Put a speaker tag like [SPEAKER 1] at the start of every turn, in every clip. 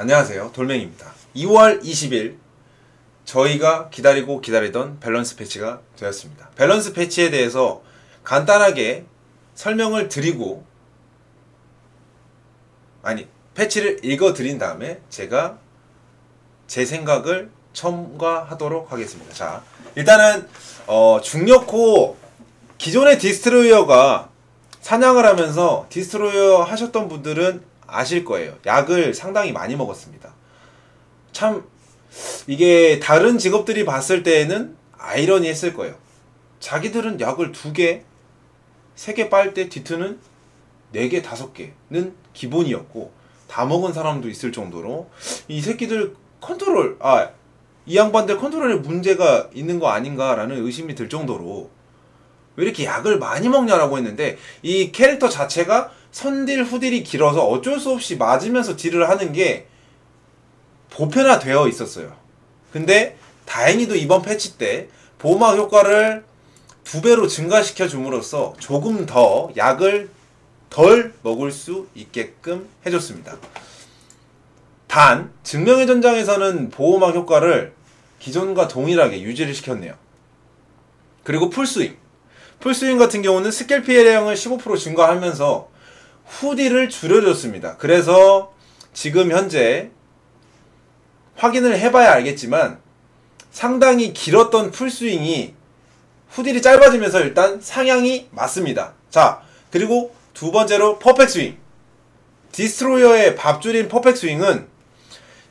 [SPEAKER 1] 안녕하세요. 돌멩입니다. 2월 20일 저희가 기다리고 기다리던 밸런스 패치가 되었습니다. 밸런스 패치에 대해서 간단하게 설명을 드리고 아니 패치를 읽어 드린 다음에 제가 제 생각을 첨가하도록 하겠습니다. 자, 일단은 어, 중력호 기존의 디스트로이어가 사냥을 하면서 디스트로이어 하셨던 분들은 아실 거예요. 약을 상당히 많이 먹었습니다. 참 이게 다른 직업들이 봤을 때에는 아이러니했을 거예요. 자기들은 약을 두 개, 세 개 빨 때 디트는 네 개, 다섯 개는 기본이었고 다 먹은 사람도 있을 정도로 이 새끼들 컨트롤 아 이 양반들 컨트롤에 문제가 있는 거 아닌가라는 의심이 들 정도로 왜 이렇게 약을 많이 먹냐라고 했는데 이 캐릭터 자체가 선딜 후딜이 길어서 어쩔 수 없이 맞으면서 딜을 하는 게 보편화되어 있었어요. 근데 다행히도 이번 패치 때 보호막 효과를 두 배로 증가시켜 줌으로써 조금 더 약을 덜 먹을 수 있게끔 해줬습니다. 단 증명의 전장에서는 보호막 효과를 기존과 동일하게 유지를 시켰네요. 그리고 풀스윙. 풀스윙 같은 경우는 스킬 피해량을 15% 증가하면서 후디를 줄여줬습니다. 그래서 지금 현재 확인을 해봐야 알겠지만 상당히 길었던 풀스윙이 후딜이 짧아지면서 일단 상향이 맞습니다. 자, 그리고 두 번째로 퍼펙트 스윙. 디스트로이어의 밥줄인 퍼펙트 스윙은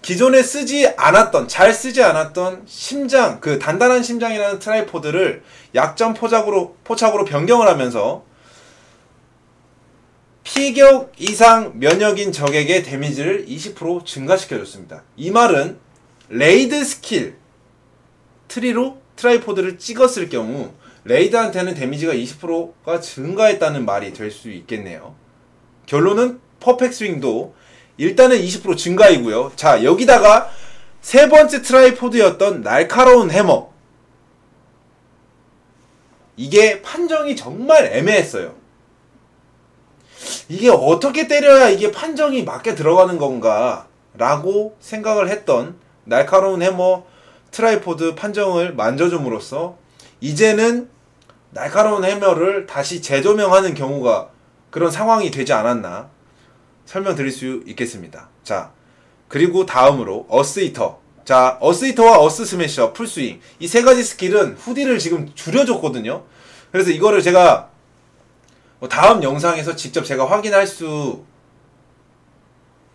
[SPEAKER 1] 기존에 쓰지 않았던 잘 쓰지 않았던 심장 그 단단한 심장이라는 트라이포드를 약점 포착으로 포착으로 변경을 하면서 피격 이상 면역인 적에게 데미지를 20% 증가시켜줬습니다. 이 말은 레이드 스킬 트리로 트라이포드를 찍었을 경우 레이드한테는 데미지가 20%가 증가했다는 말이 될 수 있겠네요. 결론은 퍼펙트 스윙도 일단은 20% 증가이고요. 자, 여기다가 세 번째 트라이포드였던 날카로운 해머. 이게 판정이 정말 애매했어요. 이게 어떻게 때려야 이게 판정이 맞게 들어가는 건가 라고 생각을 했던 날카로운 해머 트라이포드 판정을 만져줌으로써 이제는 날카로운 해머를 다시 재조명하는 경우가 그런 상황이 되지 않았나 설명드릴 수 있겠습니다. 자, 그리고 다음으로 어스이터. 자, 어스이터와 어스 스매셔, 풀스윙. 이 세 가지 스킬은 후디를 지금 줄여줬거든요. 그래서 이거를 제가 뭐 다음 영상에서 직접 제가 확인할 수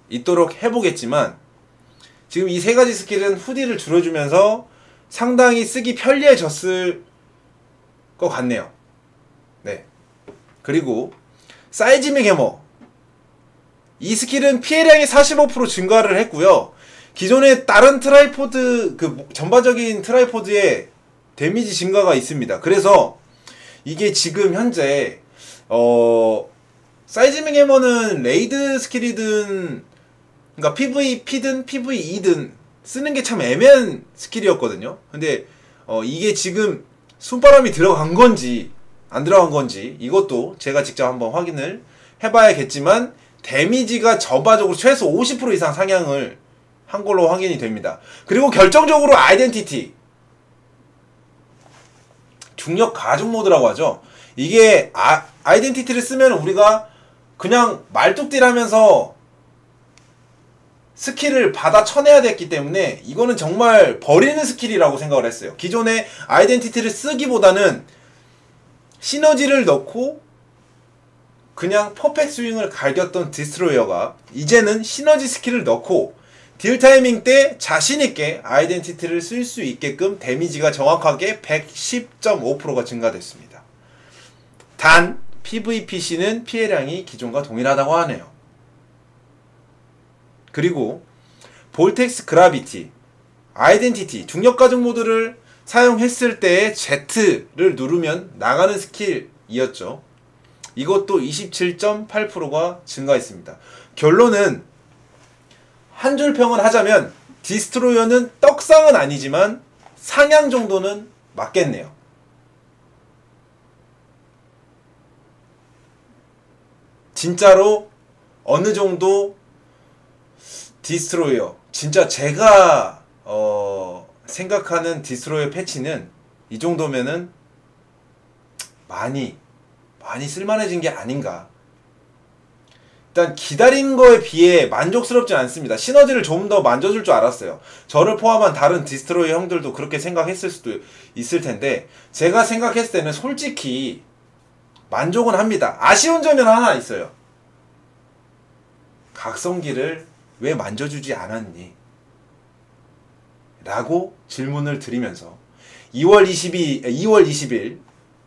[SPEAKER 1] 있도록 해보겠지만 지금 이 세 가지 스킬은 후디를 줄여주면서 상당히 쓰기 편리해졌을 것 같네요. 네. 그리고 사이즈믹 해머 이 스킬은 피해량이 45% 증가를 했고요. 기존의 다른 트라이포드 그 전반적인 트라이포드에 데미지 증가가 있습니다. 그래서 이게 지금 현재 어 사이즈밍 해머는 레이드 스킬이든 그러니까 PVP든 PVE든 쓰는 게 참 애매한 스킬이었거든요. 근데 어 이게 지금 손바람이 들어간 건지 안 들어간 건지 이것도 제가 직접 한번 확인을 해봐야겠지만 데미지가 전반적으로 최소 50% 이상 상향을 한 걸로 확인이 됩니다. 그리고 결정적으로 아이덴티티 중력 가중 모드라고 하죠. 이게 아, 아이덴티티를 쓰면 우리가 그냥 말뚝딜 하면서 스킬을 받아 쳐내야 됐기 때문에 이거는 정말 버리는 스킬이라고 생각을 했어요. 기존에 아이덴티티를 쓰기보다는 시너지를 넣고 그냥 퍼펙트 스윙을 갈겼던 디스트로이어가 이제는 시너지 스킬을 넣고 딜 타이밍 때 자신있게 아이덴티티를 쓸 수 있게끔 데미지가 정확하게 110.5%가 증가됐습니다. 단 PVPC는 피해량이 기존과 동일하다고 하네요. 그리고 볼텍스 그라비티, 아이덴티티, 중력 가중 모드를 사용했을 때의 Z를 누르면 나가는 스킬이었죠. 이것도 27.8%가 증가했습니다. 결론은 한 줄 평은 하자면 디스트로이어는 떡상은 아니지만 상향 정도는 맞겠네요. 진짜로 어느 정도 디스트로이어 진짜 제가 어 생각하는 디스트로이어 패치는 이 정도면은 많이 많이 쓸만해진 게 아닌가. 일단 기다린 거에 비해 만족스럽지 않습니다. 시너지를 좀 더 만져줄 줄 알았어요. 저를 포함한 다른 디스트로이 형들도 그렇게 생각했을 수도 있을 텐데 제가 생각했을 때는 솔직히 만족은 합니다. 아쉬운 점은 하나 있어요. 각성기를 왜 만져주지 않았니? 라고 질문을 드리면서 2월 22, 2월 20일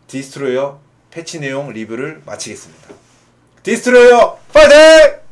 [SPEAKER 1] 디스트로이어 패치 내용 리뷰를 마치겠습니다. 디스트로이어 파이팅!